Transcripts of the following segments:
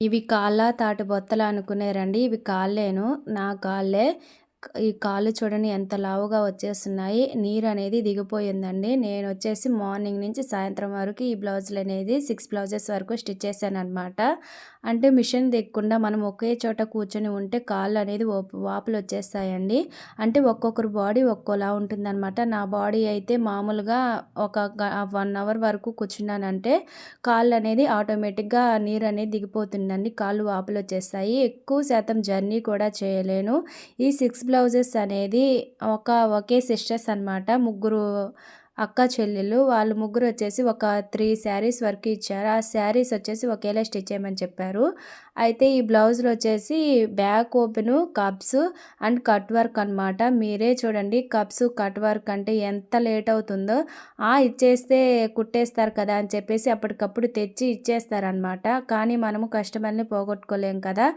ఇవి కాళ్ళ తాటి బొత్తలు అనుకునేరండి. ఇవి కాళ్ళేను. నా కాళ్ళే ఈ కాళ్ళు చూడండి ఎంత లావుగా వచ్చేస్తున్నాయి. నీరు అనేది దిగిపోయిందండి. నేను వచ్చేసి మార్నింగ్ నుంచి సాయంత్రం వరకు ఈ బ్లౌజులు అనేది సిక్స్ బ్లౌజెస్ వరకు స్టిచ్ చేశాను అనమాట అంటే మిషన్ దిగకుండా మనం ఒకే చోట కూర్చొని ఉంటే కాళ్ళు అనేది వాపులు వచ్చేస్తాయండి. అంటే ఒక్కొక్కరు బాడీ ఒక్కోలా ఉంటుందన్నమాట. నా బాడీ అయితే మామూలుగా ఒక వన్ అవర్ వరకు కూర్చున్నానంటే కాళ్ళు అనేది ఆటోమేటిక్గా నీరు అనేది దిగిపోతుందండి. కాళ్ళు వాపులు వచ్చేస్తాయి. ఎక్కువ శాతం జర్నీ కూడా చేయలేను. ఈ సిక్స్ బ్లౌజెస్ అనేది ఒక ఒకే సిస్టర్స్ అనమాట ముగ్గురు అక్క చెల్లెలు వాళ్ళు ముగ్గురు వచ్చేసి ఒక త్రీ శారీస్ వరకు ఇచ్చారు. ఆ శారీస్ వచ్చేసి ఒకేలా స్టిచ్ చేయమని చెప్పారు. అయితే ఈ బ్లౌజ్లో వచ్చేసి back open cups and cut work అనమాట మీరే చూడండి కప్స్ కట్ వర్క్ అంటే ఎంత లేట్ అవుతుందో. ఆ ఇచ్చేస్తే కుట్టేస్తారు కదా అని చెప్పేసి అప్పటికప్పుడు తెచ్చి ఇచ్చేస్తారనమాట కానీ మనము కస్టమర్ని పోగొట్టుకోలేం కదా.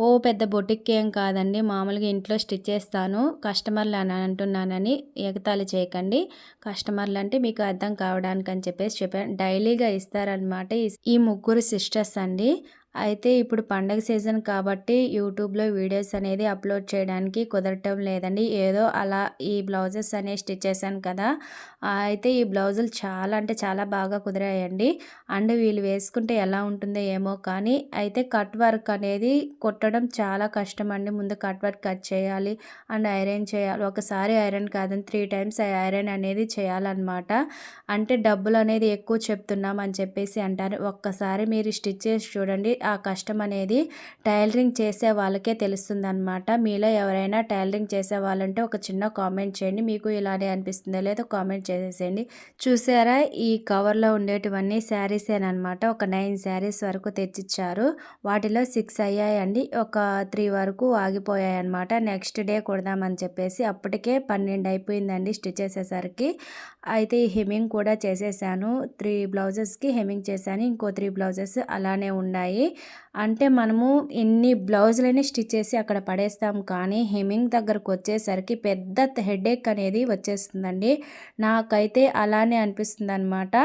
ఓ పెద్ద బొటిక్ ఏం కాదండి మామూలుగా ఇంట్లో స్టిచ్ చేస్తాను కస్టమర్లు అని అంటున్నానని ఎగతాళి చేయకండి. కస్టమర్లు అంటే మీకు అర్థం కావడానికి అని చెప్పేసి చెప్పాను. డైలీగా ఇస్తారనమాట ఈ ముగ్గురు సిస్టర్స్ అండి. అయితే ఇప్పుడు పండగ సీజన్ కాబట్టి యూట్యూబ్లో వీడియోస్ అనేది అప్లోడ్ చేయడానికి కుదరటం లేదండి. ఏదో అలా ఈ బ్లౌజెస్ అనేవి స్టిచ్ చేశాను కదా అయితే ఈ బ్లౌజులు చాలా అంటే చాలా బాగా కుదిరాయండి. అండ్ వీళ్ళు వేసుకుంటే ఎలా ఉంటుందో ఏమో కానీ అయితే కట్ వర్క్ అనేది కుట్టడం చాలా కష్టం అండి ముందు కట్ వర్క్ కట్ చేయాలి అండ్ ఐరన్ చేయాలి. ఒకసారి ఐరన్ కాదని త్రీ టైమ్స్ ఐరన్ అనేది చేయాలన్నమాట. అంటే డబ్బులు అనేది ఎక్కువ చెప్తున్నాం అని చెప్పేసి అంటారు. ఒక్కసారి మీరు స్టిచ్ చేసి చూడండి ఆ కష్టం అనేది టైలరింగ్ చేసే వాళ్ళకే తెలుస్తుంది అనమాట మీలో ఎవరైనా టైలరింగ్ చేసే వాళ్ళంటే ఒక చిన్న కామెంట్ చేయండి. మీకు ఇలానే అనిపిస్తుందో లేదో కామెంట్ చేసేసేయండి. చూసారా? ఈ కవర్లో ఉండేటివన్నీ శారీసేనమాట ఒక నైన్ శారీస్ వరకు తెచ్చిచ్చారు. వాటిలో సిక్స్ అయ్యాయండి. ఒక త్రీ వరకు ఆగిపోయాయి అనమాట నెక్స్ట్ డే కొడదామని చెప్పేసి అప్పటికే పన్నెండు అయిపోయిందండి స్టిచ్ చేసేసరికి అయితే ఈ హెమింగ్ కూడా చేసేసాను. త్రీ బ్లౌజెస్కి హెమింగ్ చేశాను. ఇంకో త్రీ బ్లౌజెస్ అలానే ఉన్నాయి. అంటే మనము ఎన్ని బ్లౌజులని స్టిచ్ చేసి అక్కడ పడేస్తాం. కానీ హెమింగ్ దగ్గరకు వచ్చేసరికి పెద్ద హెడేక్ అనేది వచ్చేస్తుందండి. నాకైతే అలానే అనిపిస్తుంది అనమాట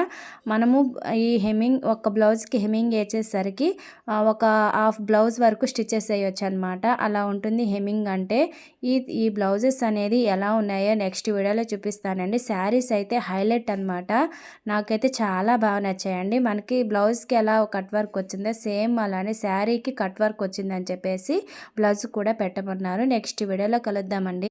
మనము ఈ హెమింగ్ ఒక బ్లౌజ్కి హెమింగ్ వేసేసరికి ఒక హాఫ్ బ్లౌజ్ వరకు స్టిచెస్ వేయొచ్చు అనమాట అలా ఉంటుంది హెమింగ్ అంటే. ఈ ఈ బ్లౌజెస్ అనేది ఎలా ఉన్నాయో నెక్స్ట్ వీడియోలో చూపిస్తానండి. శారీస్ అయితే హైలైట్ అనమాట నాకైతే చాలా బాగా నచ్చాయండి. మనకి బ్లౌజ్కి ఎలా కట్ వర్క్ వచ్చిందో సేమ్ సేమ్ అలానే శారీకి కట్ వర్క్ వచ్చిందని చెప్పేసి బ్లౌజ్ కూడా పెట్టమన్నారు. నెక్స్ట్ వీడియోలో కలుద్దామండి.